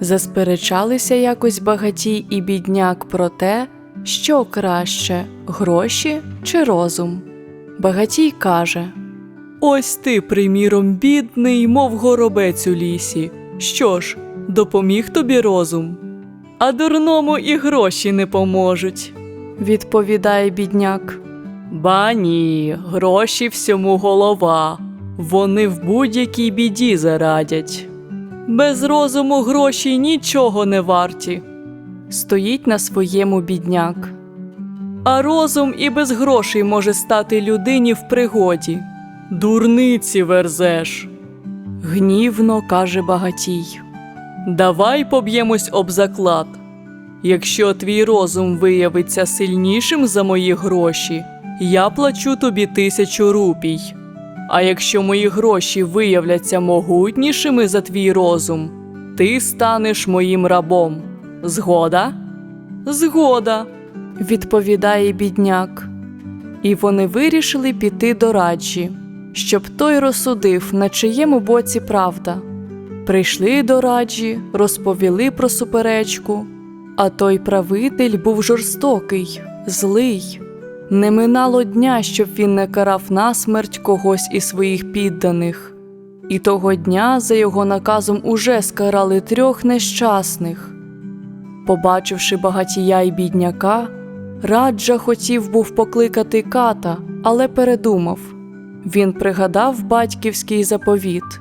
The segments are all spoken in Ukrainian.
Засперечалися якось багатій і бідняк про те, що краще гроші чи розум. Багатій каже Ось ти, приміром, бідний, мов горобець у лісі. Що ж, допоміг тобі розум? А дурному і гроші не поможуть, відповідає бідняк. Ба ні, гроші всьому голова. Вони в будь-якій біді зарадять. Без розуму гроші нічого не варті. Стоїть на своєму бідняк. А розум і без грошей може стати людині в пригоді. Дурниці верзеш. Гнівно каже багатій. Давай поб'ємось об заклад. Якщо твій розум виявиться сильнішим за мої гроші, я плачу тобі тисячу рупій. А якщо мої гроші виявляться могутнішими за твій розум, ти станеш моїм рабом. Згода? Згода, відповідає бідняк. І вони вирішили піти до раджі, щоб той розсудив, на чиєму боці правда. Прийшли до раджі, розповіли про суперечку, а той правитель був жорстокий, злий. Не минало дня, щоб він не карав насмерть когось із своїх підданих. І того дня за його наказом уже скарали трьох нещасних. Побачивши багатія й бідняка, раджа хотів був покликати ката, але передумав. Він пригадав батьківський заповіт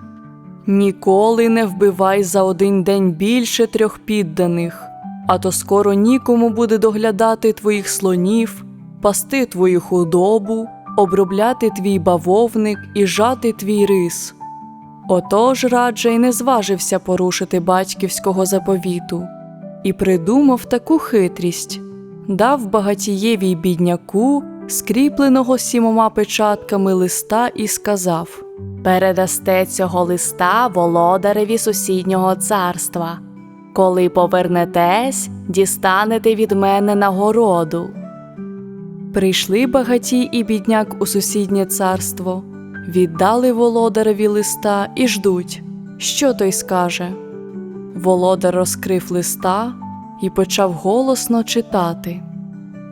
Ніколи не вбивай за один день більше трьох підданих, а то скоро нікому буде доглядати твоїх слонів, пасти твою худобу, обробляти твій бавовник і жати твій рис. Отож раджа й не зважився порушити батьківського заповіту і придумав таку хитрість дав багатієві й бідняку, скріпленого сімома печатками листа, і сказав Передасте цього листа володареві сусіднього царства. Коли повернетесь, дістанете від мене нагороду. Прийшли багатій і бідняк у сусіднє царство, віддали володареві листа і ждуть, що той скаже. Володар розкрив листа і почав голосно читати.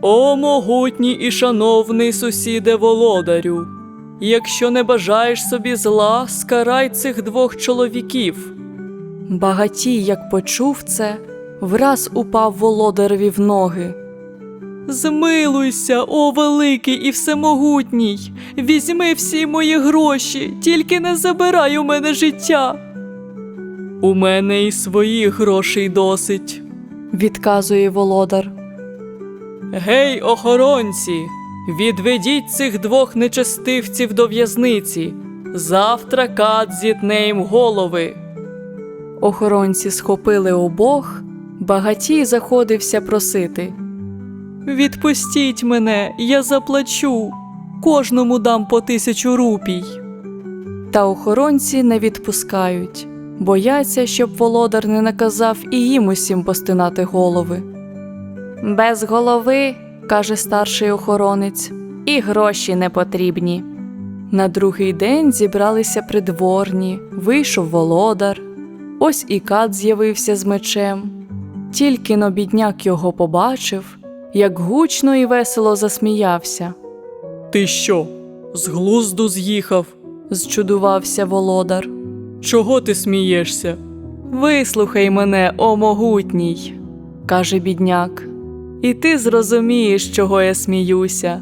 О, могутній і шановний сусіде володарю! Якщо не бажаєш собі зла, скарай цих двох чоловіків. Багатій, як почув це, враз упав володареві в ноги. Змилуйся, о великий і всемогутній, візьми всі мої гроші, тільки не забирай у мене життя. У мене і своїх грошей досить, відказує володар. Гей, охоронці, відведіть цих двох нечестивців до в'язниці. Завтра кат зітне їм голови. Охоронці схопили обох, багатій заходився просити. Відпустіть мене, я заплачу, кожному дам по тисячу рупій. Та охоронці не відпускають, бояться, щоб володар не наказав і їм усім постинати голови. Без голови, каже старший охоронець, і гроші не потрібні. На другий день зібралися придворні, вийшов володар. Ось і кат з'явився з мечем. Тільки но бідняк його побачив, як гучно і весело засміявся. Ти що, з глузду з'їхав? зчудувався володар. Чого ти смієшся? Вислухай мене, о могутній, каже бідняк, і ти зрозумієш, чого я сміюся.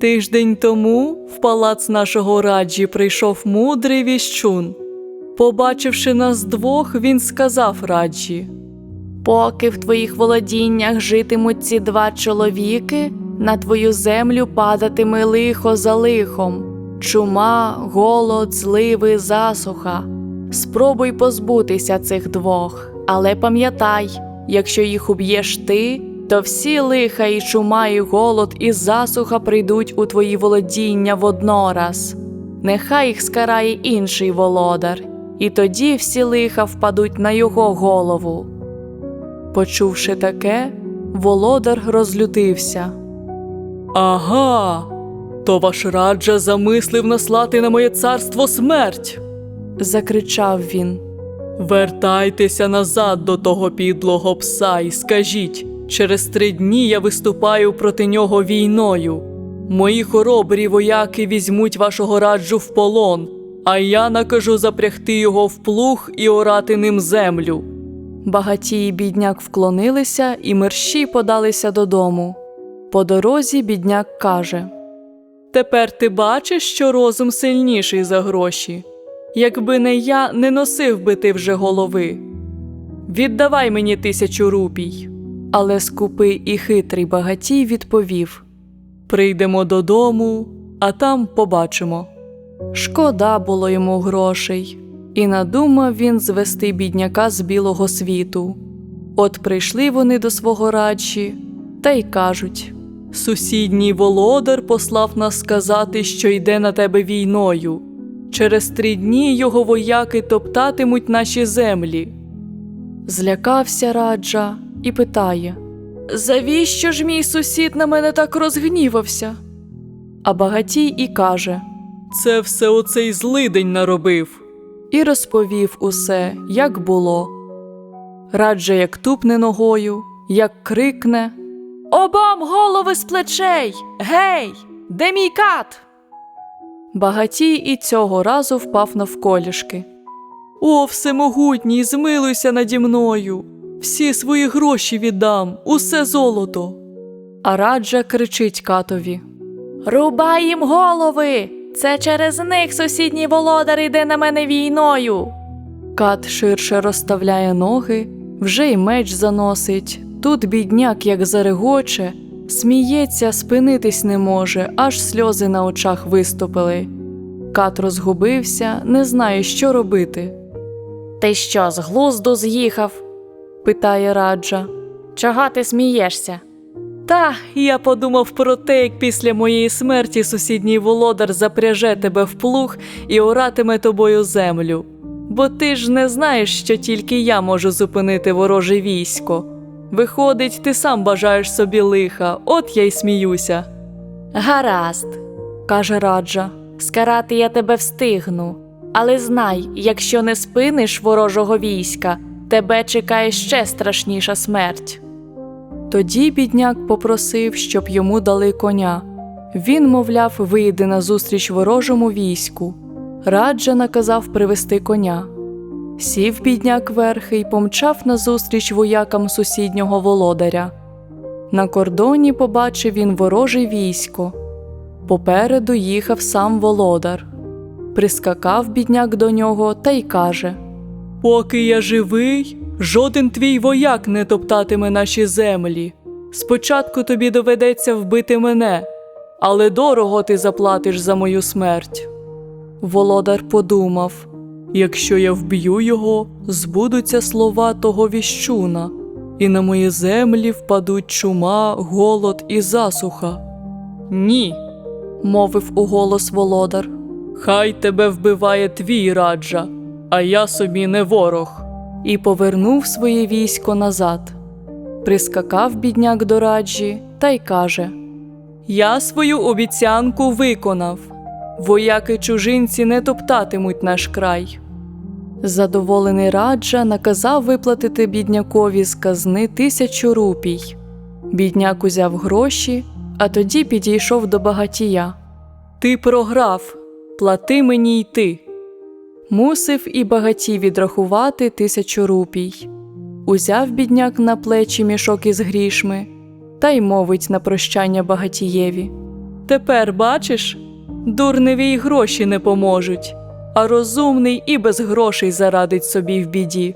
Тиждень тому в палац нашого раджі прийшов мудрий віщун. Побачивши нас двох, він сказав раджі Поки в твоїх володіннях житимуть ці два чоловіки, на твою землю падатиме лихо за лихом, чума, голод, зливи, засуха. Спробуй позбутися цих двох, але пам'ятай, якщо їх уб'єш ти, то всі лиха і чума, і голод, і засуха прийдуть у твої володіння воднораз. Нехай їх скарає інший володар, і тоді всі лиха впадуть на його голову. Почувши таке, володар розлютився. Ага, то ваш раджа замислив наслати на моє царство смерть. закричав він. Вертайтеся назад до того підлого пса і скажіть, через три дні я виступаю проти нього війною. Мої хоробрі вояки візьмуть вашого раджу в полон, а я накажу запрягти його в плуг і орати ним землю. Багатій і бідняк вклонилися і мерщій подалися додому. По дорозі бідняк каже: Тепер ти бачиш, що розум сильніший за гроші. Якби не я, не носив би ти вже голови. Віддавай мені тисячу рупій. Але скупий і хитрий багатій відповів: Прийдемо додому, а там побачимо. Шкода було йому грошей, і надумав він звести бідняка з білого світу. От прийшли вони до свого раджі, та й кажуть: Сусідній володар послав нас сказати, що йде на тебе війною. Через три дні його вояки топтатимуть наші землі. Злякався раджа і питає: Завіщо ж мій сусід на мене так розгнівався? А багатій і каже: Це все оцей злидень наробив. І розповів усе, як було. Раджа як тупне ногою, як крикне Обом голови з плечей! Гей! Де мій кат? Багатій і цього разу впав навколішки. О, всемогутній, змилуйся наді мною. Всі свої гроші віддам, усе золото. А раджа кричить катові. Рубай їм голови! Це через них сусідній володар йде на мене війною. Кат ширше розставляє ноги, вже й меч заносить. Тут бідняк, як зарегоче, сміється, спинитись не може, аж сльози на очах виступили. Кат розгубився, не знає, що робити. Ти що, з глузду з'їхав? питає раджа. Чого ти смієшся? Та я подумав про те, як після моєї смерті сусідній володар запряже тебе в плуг і оратиме тобою землю. Бо ти ж не знаєш, що тільки я можу зупинити вороже військо. Виходить, ти сам бажаєш собі лиха, от я й сміюся. Гаразд, каже раджа, скарати я тебе встигну. Але знай, якщо не спиниш ворожого війська, тебе чекає ще страшніша смерть. Тоді бідняк попросив, щоб йому дали коня. Він, мовляв, вийде назустріч ворожому війську. Раджа наказав привести коня. Сів бідняк верхи й помчав назустріч воякам сусіднього володаря. На кордоні побачив він вороже військо. Попереду їхав сам володар. Прискакав бідняк до нього та й каже: Поки я живий, жоден твій вояк не топтатиме наші землі. Спочатку тобі доведеться вбити мене, але дорого ти заплатиш за мою смерть. Володар подумав якщо я вб'ю його, збудуться слова того віщуна, і на мої землі впадуть чума, голод і засуха. Ні, мовив уголос володар. Хай тебе вбиває твій раджа, а я собі не ворог. І повернув своє військо назад. Прискакав бідняк до раджі та й каже: Я свою обіцянку виконав. Вояки чужинці не топтатимуть наш край. Задоволений раджа наказав виплатити біднякові з казни тисячу рупій. Бідняк узяв гроші, а тоді підійшов до багатія. Ти програв, плати мені й ти. Мусив і багатів відрахувати тисячу рупій. Узяв бідняк на плечі мішок із грішми та й мовить на прощання багатієві. Тепер бачиш, дурневі й гроші не поможуть, а розумний і без грошей зарадить собі в біді.